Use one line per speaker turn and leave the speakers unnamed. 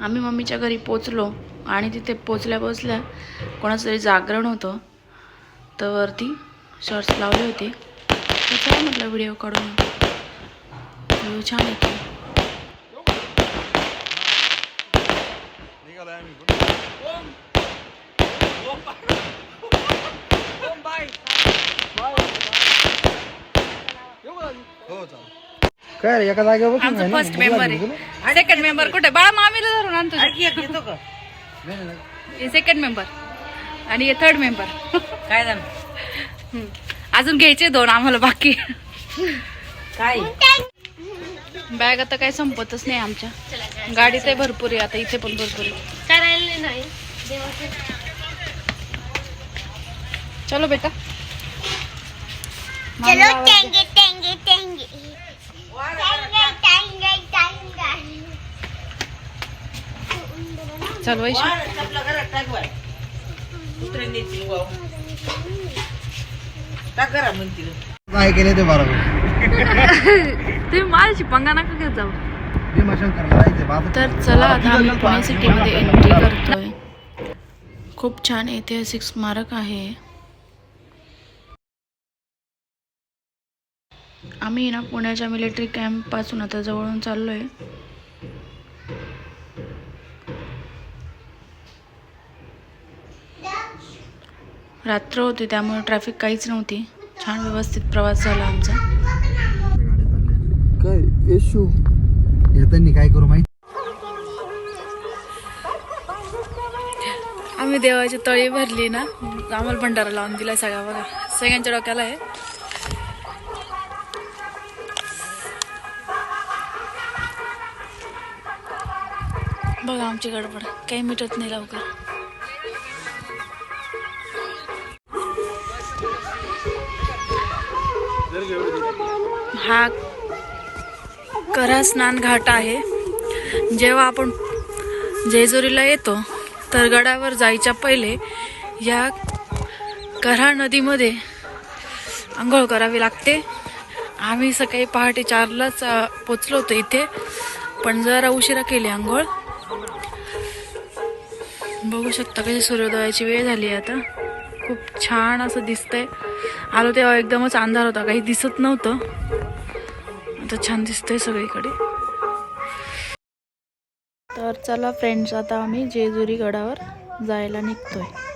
आम्ही मम्मीच्या घरी पोचलो आणि तिथे पोचल्या पोचल्या कोणाचं तरी जागरण होतं. तर वरती शर्ट्स लावले होते. तर चला म्हटलं व्हिडिओ काढून व्ह्यू छान येतो.
हो चालेल.
काय रे, एका जागेवर बसून
आमचं? फर्स्ट मेंबर आहे? सेकंड मेंबर कुठे? बाळा मामीला धरून आणतो
नाही, नाही, नाही.
हे सेकंड मेंबर आणि हे थर्ड मेंबर
काय झालं?
अजून घ्यायचे दोन आम्हाला बाकी.
काय?
बॅग आता काही संपतच नाही आमच्या. गाडीत आहे भरपूर आहे आता इथे पण भरपूर आहे. चलो बेटा. दे. चल वैशू.
काय केले ते बरोबर
तुम्ही माझ्याशी पंगा नका घेत जाऊ. तर चला आता आम्ही पुणे सिटीमध्ये एंट्री करतोय. खूप छान ऐतिहासिक स्मारक आहे. आम्ही ना पुण्याच्या मिलिटरी कॅम्पपासून आता जवळून चाललोय. रात्र होती त्यामुळे ट्रॅफिक काहीच नव्हती. छान व्यवस्थित प्रवास झाला आमचा.
काय येशू? येतानी काय करू माहिती?
आम्ही देवाची तळी भरली ना आम्हाला भंडारा लावून दिला सगळा बघा. सगळ्यांच्या डोक्याला आहे. बघा आमची गडबड. काही मिटत नाही लवकर. हा करा स्नान घाट आहे. जेव्हा आपण जेजुरीला येतो तर गडावर जायच्या पहिले या करा नदीमध्ये आंघोळ करावी लागते. आम्ही सकाळी पहाटे चारलाच पोचलो होतो इथे. पण जरा उशिरा केली आंघोळ. बघू शकता कशी सूर्योदयाची वेळ झाली आहे आता. खूप छान असं दिसतंय. आलो तेव्हा एकदमच अंधार होता काही दिसत नव्हतं. आता छान दिसतंय सगळीकडे. तर चला फ्रेंड्स आता आम्ही जेजुरी गडावर जायला निघतोय.